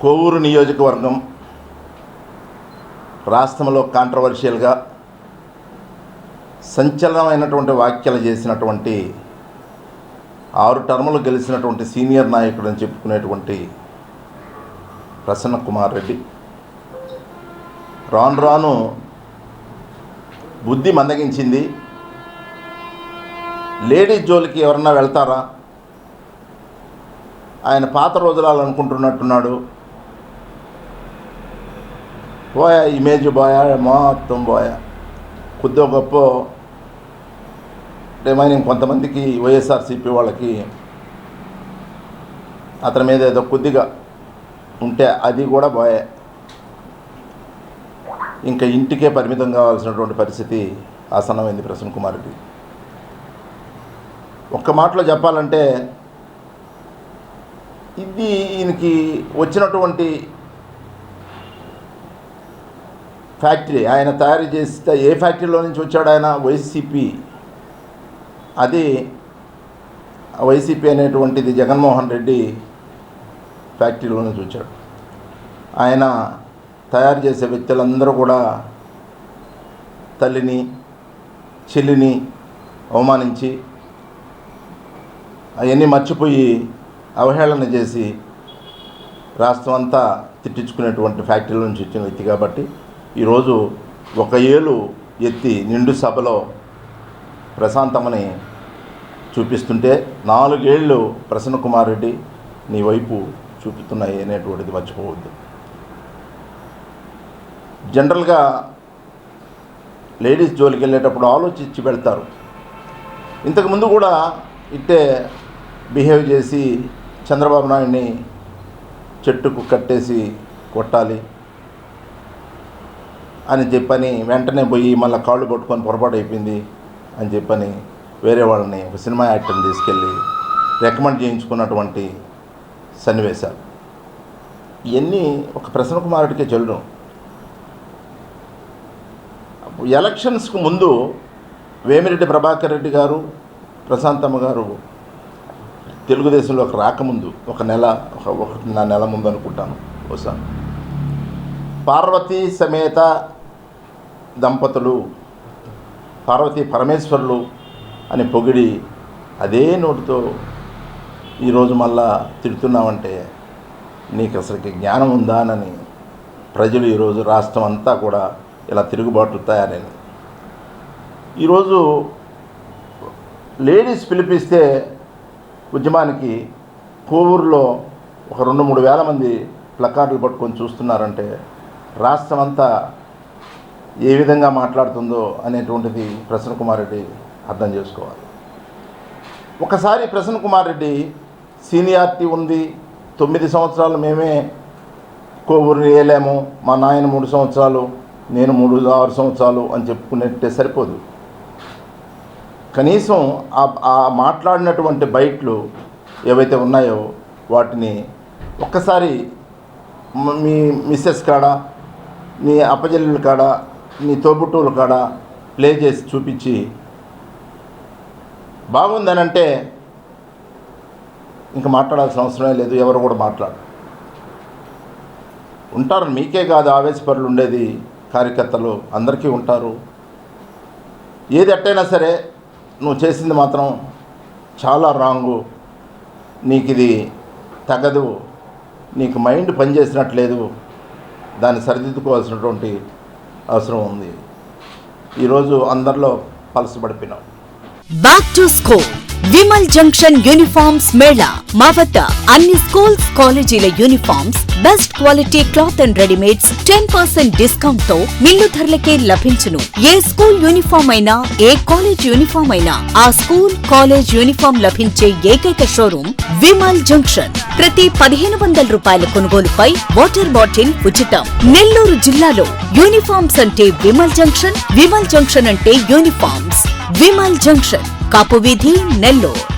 కోవూరు నియోజకవర్గం రాష్ట్రంలో కాంట్రవర్షియల్గా సంచలనమైనటువంటి వ్యాఖ్యలు చేసినటువంటి ఆరు టర్ములు గెలిచినటువంటి సీనియర్ నాయకుడు అని చెప్పుకునేటువంటి ప్రసన్న కుమార్ రెడ్డి. రాను రాను బుద్ధి మందగించింది. లేడీస్ జోలికి ఎవరన్నా వెళ్తారా? ఆయన పాత రోజులాలు అనుకుంటున్నట్టున్నాడు. పోయా ఇమేజ్ పోయా మొత్తం పోయా కొద్దిగా గొప్ప రిమైనింగ్ కొంతమందికి వైఎస్ఆర్సీపీ వాళ్ళకి అతని మీద ఏదో కొద్దిగా ఉంటే అది కూడా పోయా ఇంకా ఇంటికే పరిమితం కావాల్సినటువంటి పరిస్థితి ఆసన్నమైంది ప్రసన్న కుమార్ ఒక్క మాటలో చెప్పాలంటే ఇది ఈయనకి వచ్చినటువంటి ఫ్యాక్టరీ ఆయన తయారు చేస్తే ఏ ఫ్యాక్టరీలో నుంచి వచ్చాడు ఆయన? వైసీపీ. అది వైసీపీ అనేటువంటిది జగన్మోహన్ రెడ్డి ఫ్యాక్టరీలో నుంచి వచ్చాడు. ఆయన తయారు చేసే వ్యక్తులందరూ కూడా తల్లిని చెల్లిని అవమానించి అవన్నీ మర్చిపోయి అవహేళన చేసి రాష్ట్రం అంతా తిట్టించుకునేటువంటి ఫ్యాక్టరీల నుంచి వచ్చిన వ్యక్తి కాబట్టి ఈరోజు ఒక ఏలు ఎత్తి నిండు సభలో ప్రశాంతమని చూపిస్తుంటే నాలుగేళ్ళు ప్రసన్న కుమార్ రెడ్డి నీ వైపు చూపుతున్నాయి అనేటువంటిది మర్చిపోవద్దు. జనరల్గా లేడీస్ జోలికి వెళ్ళేటప్పుడు ఆలోచించి వెళ్తారు. ఇంతకుముందు కూడా ఇట్టే బిహేవ్ చేసి చంద్రబాబు నాయుడిని చెట్టుకు కట్టేసి కొట్టాలి అని చెప్పని వెంటనే పోయి మళ్ళీ కాళ్ళు కొట్టుకొని పొరపాటు అయిపోయింది అని చెప్పని వేరే వాళ్ళని ఒక సినిమా యాక్టర్ని తీసుకెళ్ళి రికమెండ్ చేయించుకున్నటువంటి సన్నివేశాలు. ఇవన్నీ ఒక ప్రసన్న కుమారుడికే చెల్లడం. ఎలక్షన్స్కు ముందు వేమిరెడ్డి ప్రభాకర్ రెడ్డి గారు ప్రశాంతమ్మ గారు తెలుగుదేశంలోకి రాకముందు ఒక నెల ఒక ఒక నెల ముందు అనుకుంటాను బహుశా పార్వతీ సమేత దంపతులు పార్వతీ పరమేశ్వరులు అని పొగిడి అదే నోటితో ఈరోజు మళ్ళా తిడుతున్నామంటే నీకు అసలుకి జ్ఞానం ఉందా అని ప్రజలు ఈరోజు రాష్ట్రం అంతా కూడా ఇలా తిరుగుబాట్లు తయారైంది. ఈరోజు లేడీస్ పిలిపిస్తే ఉద్యమానికి పోవూరులో ఒక రెండు మూడు వేల మంది ప్లకార్డులు పట్టుకొని చూస్తున్నారంటే రాష్ట్రం అంతా ఏ విధంగా మాట్లాడుతుందో అనేటువంటిది ప్రసన్న కుమార్ రెడ్డి అర్థం చేసుకోవాలి. ఒకసారి ప్రసన్న కుమార్ రెడ్డి సీనియారిటీ ఉంది తొమ్మిది సంవత్సరాలు మేమే కోవూరుని వేయలేము మా నాయన మూడు సంవత్సరాలు నేను మూడు ఆరు సంవత్సరాలు అని చెప్పుకునేట్టే సరిపోదు. కనీసం ఆ మాట్లాడినటువంటి బైట్లు ఏవైతే ఉన్నాయో వాటిని ఒక్కసారి మీ మిస్సెస్ కాడ మీ అప్పజల్లుల కాడ నీ తోబుట్టువుల కాడ ప్లే చేసి చూపించి బాగుందనంటే ఇంకా మాట్లాడాల్సిన అవసరమే లేదు ఎవరు కూడా మాట్లాడు ఉంటారు మీకే కాదు ఆవేశపరులు ఉండేది కార్యకర్తలు అందరికీ ఉంటారు. ఏది ఎట్టయినా సరే నువ్వు చేసింది మాత్రం చాలా రాంగు. నీకు ఇది తగదు. నీకు మైండ్ పనిచేసినట్లేదు. దాన్ని సరిదిద్దుకోవాల్సినటువంటి అవసరం ఉంది. ఈరోజు అందరిలో పలసపడిపోయినావు back to school Vimal junction uniforms mela. మా వద్ద అన్ని స్కూల్స్ కాలేజీల uniforms best quality cloth and readymades ten percent డిస్కౌంట్తో mill ధరలకే లభించును. ఏ స్కూల్ యూనిఫామ్ అయినా ఏ కాలేజ్ యూనిఫామ్ అయినా ఆ స్కూల్ కాలేజ్ యూనిఫామ్ లభించే ఏకైక షోరూమ్ విమల్ జంక్షన్. ప్రతి పదిహేను వందల రూపాయల కొనుగోలుపై వాటర్ బాటిల్ ఉచితం. నెల్లూరు జిల్లాలో యూనిఫామ్స్ అంటే విమల్ జంక్షన్ విమల్ జంక్షన్ అంటే యూనిఫామ్స్ విమల్ జంక్షన్. ಕಾಪುವೀಧಿ ನೆಲ್ಲೂರು